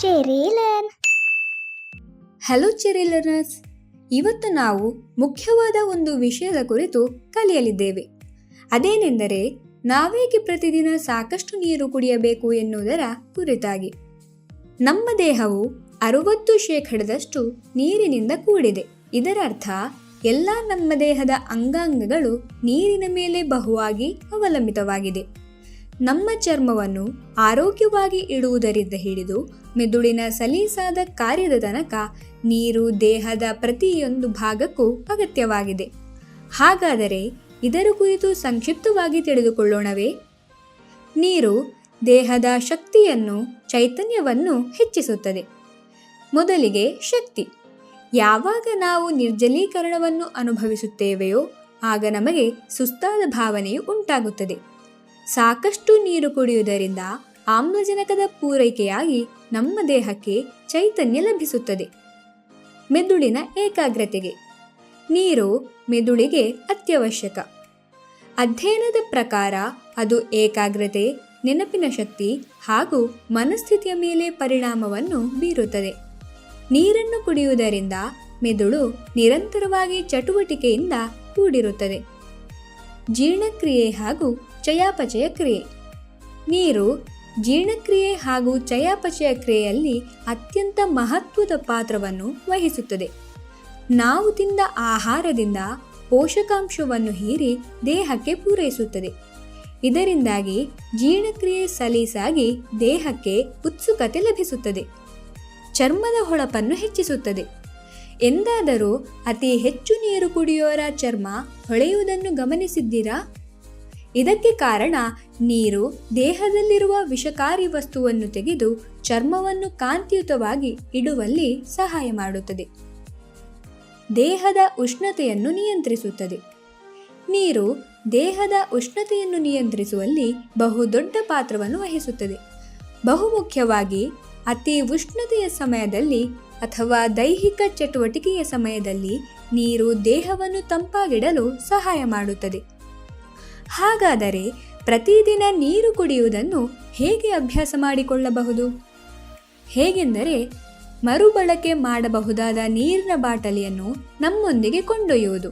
ಚೆರಿಲನ್ hello cherry learners ಇವತ್ತು ನಾವು ಮುಖ್ಯವಾದ ಒಂದು ವಿಷಯದ ಕುರಿತು ಕಲಿಯಲಿದ್ದೇವೆ. ಅದೇನೆಂದರೆ, ನಾವೇಕೆ ಪ್ರತಿದಿನ ಸಾಕಷ್ಟು ನೀರು ಕುಡಿಯಬೇಕು ಎನ್ನುವುದರ ಕುರಿತಾಗಿ. ನಮ್ಮ ದೇಹವು ಅರುವತ್ತು ಶೇಕಡದಷ್ಟು ನೀರಿನಿಂದ ಕೂಡಿದೆ. ಇದರರ್ಥ, ಎಲ್ಲ ನಮ್ಮ ದೇಹದ ಅಂಗಾಂಗಗಳು ನೀರಿನ ಮೇಲೆ ಬಹುವಾಗಿ ಅವಲಂಬಿತವಾಗಿದೆ. ನಮ್ಮ ಚರ್ಮವನ್ನು ಆರೋಗ್ಯವಾಗಿ ಇಡುವುದರಿಂದ ಹಿಡಿದು ಮೆದುಳಿನ ಸಲೀಸಾದ ಕಾರ್ಯದ ತನಕ ನೀರು ದೇಹದ ಪ್ರತಿಯೊಂದು ಭಾಗಕ್ಕೂ ಅಗತ್ಯವಾಗಿದೆ. ಹಾಗಾದರೆ ಇದರ ಕುರಿತು ಸಂಕ್ಷಿಪ್ತವಾಗಿ ತಿಳಿದುಕೊಳ್ಳೋಣವೇ? ನೀರು ದೇಹದ ಶಕ್ತಿಯನ್ನು, ಚೈತನ್ಯವನ್ನು ಹೆಚ್ಚಿಸುತ್ತದೆ. ಮೊದಲಿಗೆ ಶಕ್ತಿ. ಯಾವಾಗ ನಾವು ನಿರ್ಜಲೀಕರಣವನ್ನು ಅನುಭವಿಸುತ್ತೇವೆಯೋ, ಆಗ ನಮಗೆ ಸುಸ್ತಾದ ಭಾವನೆಯು ಉಂಟಾಗುತ್ತದೆ. ಸಾಕಷ್ಟು ನೀರು ಕುಡಿಯುವುದರಿಂದ ಆಮ್ಲಜನಕದ ಪೂರೈಕೆಯಾಗಿ ನಮ್ಮ ದೇಹಕ್ಕೆ ಚೈತನ್ಯ ಲಭಿಸುತ್ತದೆ. ಮೆದುಳಿನ ಏಕಾಗ್ರತೆಗೆ. ನೀರು ಮೆದುಳಿಗೆ ಅತ್ಯವಶ್ಯಕ. ಅಧ್ಯಯನದ ಪ್ರಕಾರ ಅದು ಏಕಾಗ್ರತೆ, ನೆನಪಿನ ಶಕ್ತಿ ಹಾಗೂ ಮನಸ್ಥಿತಿಯ ಮೇಲೆ ಪರಿಣಾಮವನ್ನು ಬೀರುತ್ತದೆ. ನೀರನ್ನು ಕುಡಿಯುವುದರಿಂದ ಮೆದುಳು ನಿರಂತರವಾಗಿ ಚಟುವಟಿಕೆಯಿಂದ ಕೂಡಿರುತ್ತದೆ. ಜೀರ್ಣಕ್ರಿಯೆ ಹಾಗೂ ಚಯಾಪಚಯ ಕ್ರಿಯೆ. ನೀರು ಜೀರ್ಣಕ್ರಿಯೆ ಹಾಗೂ ಚಯಾಪಚಯ ಕ್ರಿಯೆಯಲ್ಲಿ ಅತ್ಯಂತ ಮಹತ್ವದ ಪಾತ್ರವನ್ನು ವಹಿಸುತ್ತದೆ. ನಾವು ತಿಂದ ಆಹಾರದಿಂದ ಪೋಷಕಾಂಶವನ್ನು ಹೀರಿ ದೇಹಕ್ಕೆ ಪೂರೈಸುತ್ತದೆ. ಇದರಿಂದಾಗಿ ಜೀರ್ಣಕ್ರಿಯೆ ಸಲೀಸಾಗಿ ದೇಹಕ್ಕೆ ಉತ್ಸುಕತೆ ಲಭಿಸುತ್ತದೆ. ಚರ್ಮದ ಹೊಳಪನ್ನು ಹೆಚ್ಚಿಸುತ್ತದೆ. ಎಂದಾದರೂ ಅತಿ ಹೆಚ್ಚು ನೀರು ಕುಡಿಯೋರ ಚರ್ಮ ಹೊಳೆಯುವುದನ್ನು ಗಮನಿಸಿದ್ದೀರಾ? ಇದಕ್ಕೆ ಕಾರಣ ನೀರು ದೇಹದಲ್ಲಿರುವ ವಿಷಕಾರಿ ವಸ್ತುವನ್ನು ತೆಗೆದು ಚರ್ಮವನ್ನು ಕಾಂತಿಯುತವಾಗಿ ಇಡುವಲ್ಲಿ ಸಹಾಯ ಮಾಡುತ್ತದೆ. ದೇಹದ ಉಷ್ಣತೆಯನ್ನು ನಿಯಂತ್ರಿಸುತ್ತದೆ. ನೀರು ದೇಹದ ಉಷ್ಣತೆಯನ್ನು ನಿಯಂತ್ರಿಸುವಲ್ಲಿ ಬಹುದೊಡ್ಡ ಪಾತ್ರವನ್ನು ವಹಿಸುತ್ತದೆ. ಬಹುಮುಖ್ಯವಾಗಿ ಅತಿ ಉಷ್ಣತೆಯ ಸಮಯದಲ್ಲಿ ಅಥವಾ ದೈಹಿಕ ಚಟುವಟಿಕೆಯ ಸಮಯದಲ್ಲಿ ನೀರು ದೇಹವನ್ನು ತಂಪಾಗಿಡಲು ಸಹಾಯ ಮಾಡುತ್ತದೆ. ಹಾಗಾದರೆ ಪ್ರತಿದಿನ ನೀರು ಕುಡಿಯುವುದನ್ನು ಹೇಗೆ ಅಭ್ಯಾಸ ಮಾಡಿಕೊಳ್ಳಬಹುದು? ಹೇಗೆಂದರೆ ಮರುಬಳಕೆ ಮಾಡಬಹುದಾದ ನೀರಿನ ಬಾಟಲಿಯನ್ನು ನಮ್ಮೊಂದಿಗೆ ಕೊಂಡೊಯ್ಯುವುದು.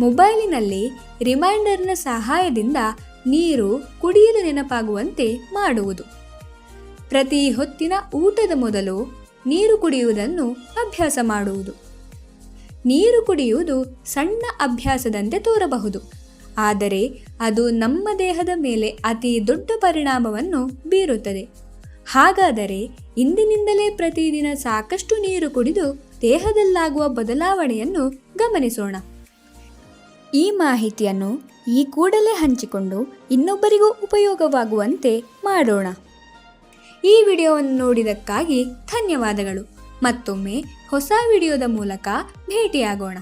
ಮೊಬೈಲಿನಲ್ಲಿ ರಿಮೈಂಡರ್ನ ಸಹಾಯದಿಂದ ನೀರು ಕುಡಿಯಲು ನೆನಪಾಗುವಂತೆ ಮಾಡುವುದು. ಪ್ರತಿ ಹೊತ್ತಿನ ಊಟದ ಮೊದಲು ನೀರು ಕುಡಿಯುವುದನ್ನು ಅಭ್ಯಾಸ ಮಾಡುವುದು. ನೀರು ಕುಡಿಯುವುದು ಸಣ್ಣ ಅಭ್ಯಾಸದಂತೆ ತೋರಬಹುದು. ಆದರೆ ಅದು ನಮ್ಮ ದೇಹದ ಮೇಲೆ ಅತಿ ದೊಡ್ಡ ಪರಿಣಾಮವನ್ನು ಬೀರುತ್ತದೆ. ಹಾಗಾದರೆ ಇಂದಿನಿಂದಲೇ ಪ್ರತಿದಿನ ಸಾಕಷ್ಟು ನೀರು ಕುಡಿದು ದೇಹದಲ್ಲಾಗುವ ಬದಲಾವಣೆಯನ್ನು ಗಮನಿಸೋಣ. ಈ ಮಾಹಿತಿಯನ್ನು ಈ ಕೂಡಲೇ ಹಂಚಿಕೊಂಡು ಇನ್ನೊಬ್ಬರಿಗೂ ಉಪಯೋಗವಾಗುವಂತೆ ಮಾಡೋಣ. ಈ ವಿಡಿಯೋವನ್ನು ನೋಡಿದಕ್ಕಾಗಿ ಧನ್ಯವಾದಗಳು. ಮತ್ತೊಮ್ಮೆ ಹೊಸ ವಿಡಿಯೋದ ಮೂಲಕ ಭೇಟಿಯಾಗೋಣ.